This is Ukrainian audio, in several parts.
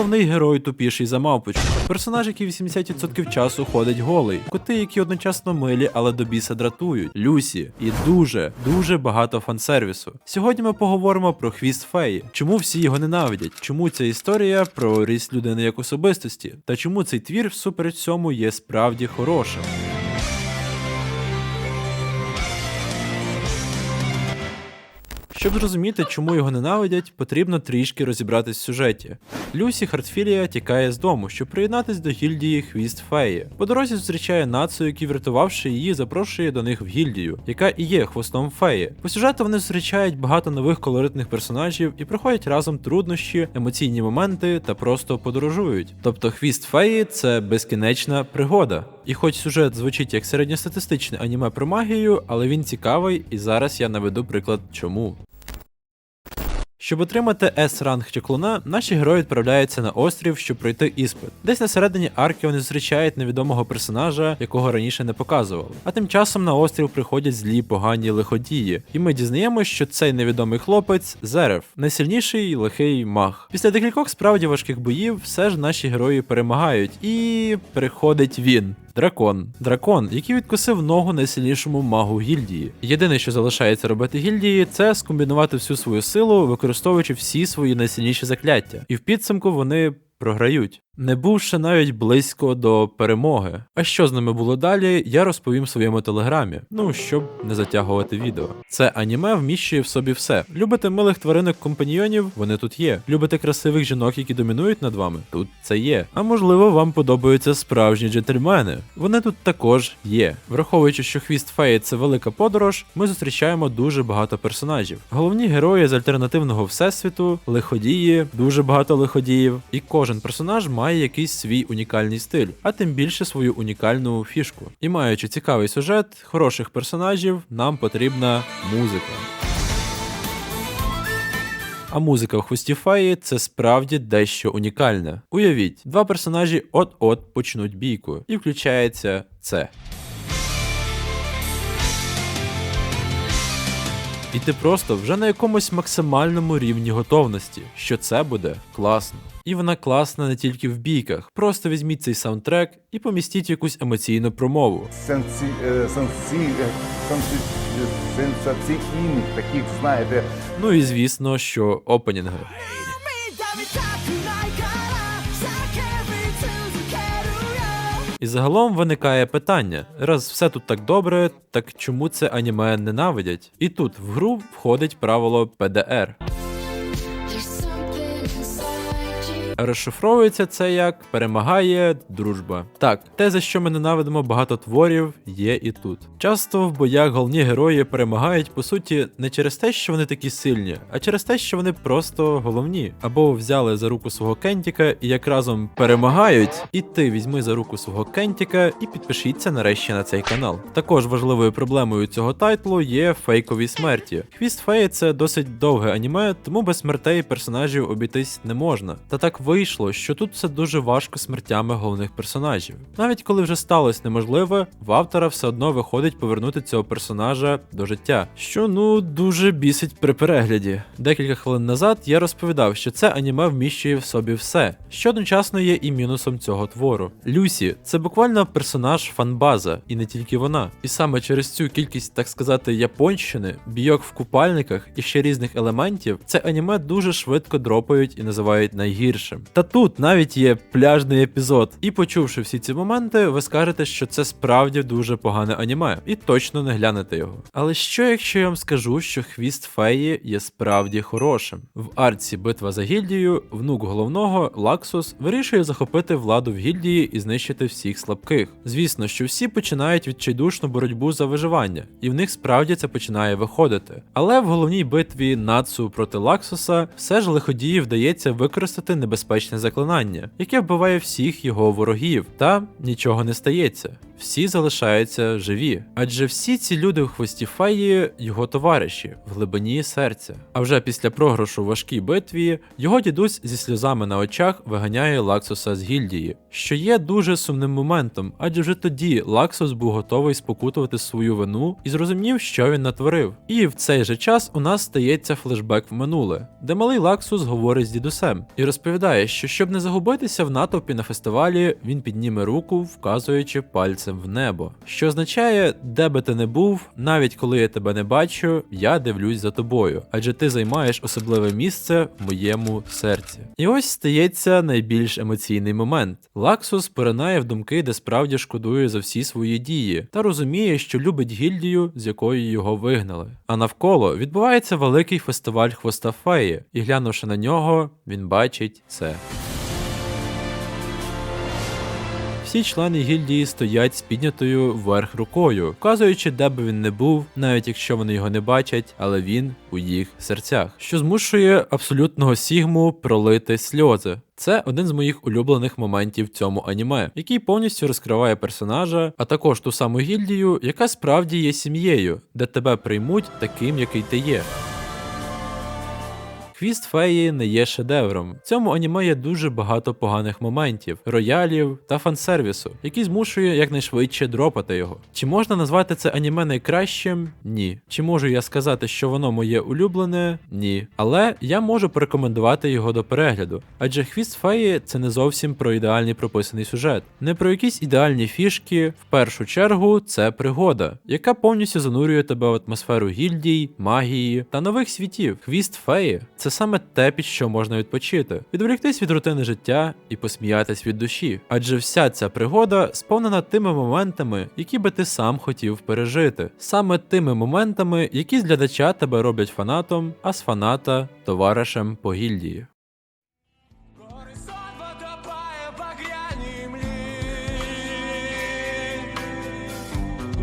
головний герой тупіший за мавпочку. Персонаж, який 80% часу ходить голий, коти, які одночасно милі, але до біса дратують, Люсі і дуже, дуже багато фансервісу. Сьогодні ми поговоримо про хвіст феї, чому всі його ненавидять, чому ця історія про ріст людини як особистості, та чому цей твір всупереч цьому є справді хорошим. Щоб зрозуміти, чому його ненавидять, потрібно трішки розібратись в сюжеті. Люсі Хартфілія тікає з дому, щоб приєднатись до гільдії Хвіст Феї. По дорозі зустрічає націю, який, врятувавши її, запрошує до них в гільдію, яка і є хвостом феї. По сюжету вони зустрічають багато нових колоритних персонажів і проходять разом труднощі, емоційні моменти та просто подорожують. Тобто хвіст феї це безкінечна пригода. І хоч сюжет звучить як середньостатистичне аніме про магію, але він цікавий, і зараз я наведу приклад чому. Щоб отримати С-ранг чеклуна, наші герої відправляються на острів, щоб пройти іспит. Десь на середині арки вони зустрічають невідомого персонажа, якого раніше не показували. А тим часом на острів приходять злі погані лиходії, і ми дізнаємося, що цей невідомий хлопець Зерев, найсильніший лихий маг. Після декількох справді важких боїв все ж наші герої перемагають, і приходить він. Дракон. Дракон, який відкусив ногу найсильнішому магу гільдії. Єдине, що залишається робити гільдії, це скомбінувати всю свою силу, використовуючи всі свої найсильніші закляття. І в підсумку вони програють. Не бувши навіть близько до перемоги. А що з ними було далі, я розповім в своєму телеграмі. Ну щоб не затягувати відео. Це аніме вміщує в собі все. Любите милих тваринок компаньйонів, вони тут є. Любите красивих жінок, які домінують над вами, тут це є. А можливо, вам подобаються справжні джентльмени. Вони тут також є. Враховуючи, що хвіст феї це велика подорож, ми зустрічаємо дуже багато персонажів. Головні герої з альтернативного всесвіту, лиходії, дуже багато лиходіїв, і кожен персонаж має якийсь свій унікальний стиль, а тим більше свою унікальну фішку. І маючи цікавий сюжет, хороших персонажів, нам потрібна музика. А музика в хвості феї це справді дещо унікальне. Уявіть, два персонажі от-от почнуть бійку, і включається це. І ти просто вже на якомусь максимальному рівні готовності, що це буде класно. І вона класна не тільки в бійках. Просто візьміть цей саундтрек і помістіть якусь емоційну промову. сенсі, е, сенсі, е, сенсі, сенсаційних таких, знаєте, Ну і звісно, що опенінги. І загалом виникає питання: раз все тут так добре, так чому це аніме ненавидять? І тут в гру входить правило PDR. Розшифровується це як перемагає дружба. Так, те, за що ми ненавидимо багато творів, є і тут. Часто в боях головні герої перемагають по суті не через те, що вони такі сильні, а через те, що вони просто головні. Або взяли за руку свого кентіка і як разом перемагають. І ти візьми за руку свого кентіка і підпишіться нарешті на цей канал. Також важливою проблемою цього тайтлу є фейкові смерті. Хвіст феї це досить довге аніме, тому без смертей персонажів обійтись не можна. Та так вийшло, що тут все дуже важко смертями головних персонажів. Навіть коли вже сталося неможливе, в автора все одно виходить повернути цього персонажа до життя, що ну дуже бісить при перегляді. Декілька хвилин назад я розповідав, що це аніме вміщує в собі все, що одночасно є і мінусом цього твору. Люсі це буквально персонаж фанбаза, і не тільки вона. І саме через цю кількість, так сказати, японщини, бійок в купальниках і ще різних елементів, це аніме дуже швидко дропають і називають найгіршим. Та тут навіть є пляжний епізод. І почувши всі ці моменти, ви скажете, що це справді дуже погане аніме, і точно не глянете його. Але що якщо я вам скажу, що хвіст феї є справді хорошим? В арці Битва за гільдію внук головного Лаксус вирішує захопити владу в гільдії і знищити всіх слабких. Звісно, що всі починають відчайдушну боротьбу за виживання, і в них справді це починає виходити. Але в головній битві Нацу проти Лаксуса все ж лиходії вдається використати небезпечне заклинання, яке вбиває всіх його ворогів, та нічого не стається. Всі залишаються живі, адже всі ці люди в хвості феї його товариші в глибині серця. А вже після програшу в важкій битві його дідусь зі сльозами на очах виганяє Лаксуса з гільдії, що є дуже сумним моментом, адже вже тоді Лаксус був готовий спокутувати свою вину і зрозумів, що він натворив. І в цей же час у нас стається флешбек в минуле, де малий Лаксус говорить з дідусем і розповідає. Розповідає, що щоб не загубитися в натовпі на фестивалі, він підніме руку, вказуючи пальцем в небо. Що означає, де би ти не був, навіть коли я тебе не бачу, я дивлюсь за тобою, адже ти займаєш особливе місце в моєму серці. І ось стається найбільш емоційний момент. Лаксус поринає в думки, де справді шкодує за всі свої дії, та розуміє, що любить гільдію, з якої його вигнали. А навколо відбувається великий фестиваль хвоста феї, і глянувши на нього, він бачить це. Всі члени гільдії стоять з піднятою вверх рукою, вказуючи, де би він не був, навіть якщо вони його не бачать, але він у їх серцях, що змушує абсолютного Сігму пролити сльози. Це один з моїх улюблених моментів в цьому аніме, який повністю розкриває персонажа, а також ту саму гільдію, яка справді є сім'єю, де тебе приймуть таким, який ти є. Хвіст феї не є шедевром. В цьому аніме є дуже багато поганих моментів, роялів та фансервісу, які змушує якнайшвидше дропати його. Чи можна назвати це аніме найкращим? Ні. Чи можу я сказати, що воно моє улюблене? Ні. Але я можу порекомендувати його до перегляду, адже хвіст феї це не зовсім про ідеальний прописаний сюжет, не про якісь ідеальні фішки. В першу чергу це пригода, яка повністю занурює тебе в атмосферу гільдій, магії та нових світів. Хвіст феї це саме те, під що можна відпочити, відволіктись від рутини життя і посміятись від душі. Адже вся ця пригода сповнена тими моментами, які би ти сам хотів пережити, саме тими моментами, які з глядача тебе роблять фанатом, а з фаната товаришем по гільдії.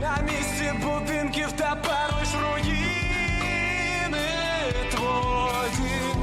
На місці будинків тепер лиш руїни твої.